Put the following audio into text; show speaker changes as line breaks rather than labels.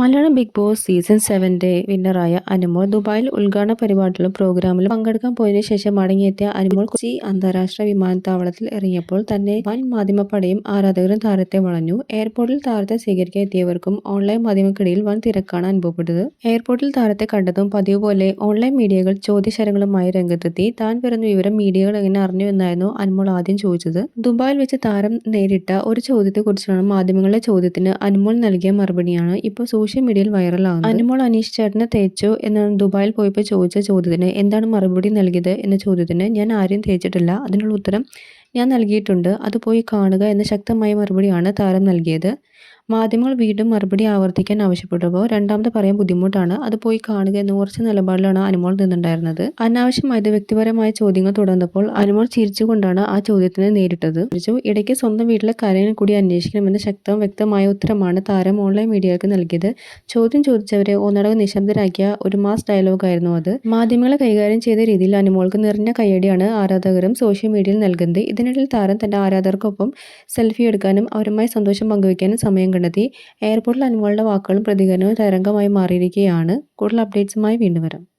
Malayalam Bigg Boss season സെവന്റെ വിന്നറായ അനുമോൾ ദുബായിൽ ഉദ്ഘാടന പരിപാടിയിലും പ്രോഗ്രാമിലും പങ്കെടുക്കാൻ പോയതിനു ശേഷം മടങ്ങിയെത്തിയ അനുമോൾ കൊച്ചി അന്താരാഷ്ട്ര വിമാനത്താവളത്തിൽ ഇറങ്ങിയപ്പോൾ തന്നെ വൻ മാധ്യമപ്പടയും ആരാധകരും താരത്തെ വളഞ്ഞു. എയർപോർട്ടിൽ താരത്തെ സ്വീകരിക്കാൻ എത്തിയവർക്കും ഓൺലൈൻ മാധ്യമക്കിടയിൽ വൻ തിരക്കാണ് അനുഭവപ്പെട്ടത്. എയർപോർട്ടിൽ താരത്തെ കണ്ടതും പതിവ് പോലെ ഓൺലൈൻ മീഡിയകൾ ചോദ്യശരങ്ങളുമായി രംഗത്തെത്തി. താൻ വരുന്ന വിവരം മീഡിയകൾ എങ്ങനെ അറിഞ്ഞു എന്നായിരുന്നു അനുമോൾ ആദ്യം ചോദിച്ചത്. ദുബായിൽ വെച്ച് താരം നേരിട്ട ഒരു ചോദ്യത്തെക്കുറിച്ചാണ് മാധ്യമങ്ങളുടെ ചോദ്യത്തിന് അനുമോൾ നൽകിയ മറുപടിയാണ്. ഇപ്പോൾ സോഷ്യൽ മീഡിയയിൽ വൈറലാകുന്നത് അനുമോൾ അനീഷ് ചേട്ടനെ തേച്ചോ എന്നാണ് ദുബായിൽ പോയപ്പോൾ ചോദിച്ച ചോദ്യത്തിന് എന്താണ് മറുപടി നൽകിയത് എന്ന ചോദ്യത്തിന് ഞാൻ ആരെയും തേച്ചിട്ടില്ല. അതിനുള്ള ഉത്തരം ഞാൻ നൽകിയിട്ടുണ്ട്. അത് പോയി കാണുക എന്ന ശക്തമായ മറുപടിയാണ് താരം നൽകിയത്. മാധ്യമങ്ങൾ വീണ്ടും മറുപടി ആവർത്തിക്കാൻ ആവശ്യപ്പെട്ടപ്പോൾ രണ്ടാമത് പറയാൻ ബുദ്ധിമുട്ടാണ്. അത് പോയി കാണുക എന്ന ഉറച്ച നിലപാടിലാണ് അനുമോൾ നിന്നുണ്ടായിരുന്നത്. അനാവശ്യമായത് വ്യക്തിപരമായ ചോദ്യങ്ങൾ തുടർന്നപ്പോൾ അനുമോൾ ചിരിച്ചുകൊണ്ടാണ് ആ ചോദ്യത്തിന് നേരിട്ടത്. ഇടയ്ക്ക് സ്വന്തം വീട്ടിലെ കാര്യങ്ങൾ കൂടി അന്വേഷിക്കണമെന്ന ശക്തവും വ്യക്തമായ ഉത്തരമാണ് താരം ഓൺലൈൻ മീഡിയകൾക്ക് നൽകിയത്. ചോദ്യം ചോദിച്ചവരെ ഒന്നടവ് നിശബ്ദരാക്കിയ ഒരു മാസ് ഡയലോഗായിരുന്നു അത്. മാധ്യമങ്ങളെ കൈകാര്യം ചെയ്ത രീതിയിൽ അനുമോൾക്ക് നിറഞ്ഞ കയ്യടിയാണ് ആരാധകരും സോഷ്യൽ മീഡിയയിൽ നൽകുന്നത്. ഇതിനിടയിൽ താരം തന്റെ ആരാധകർക്കൊപ്പം സെൽഫി എടുക്കാനും അവരുമായി സന്തോഷം പങ്കുവയ്ക്കാനും സമയം കണ്ടെത്തി എയർപോർട്ടിൽ അനുമോളുടെ വാക്കുകളും പ്രതികരണവും തരംഗമായി മാറിയിരിക്കുകയാണ്. കൂടുതൽ അപ്ഡേറ്റ്സുമായി വീണ്ടും വരാം.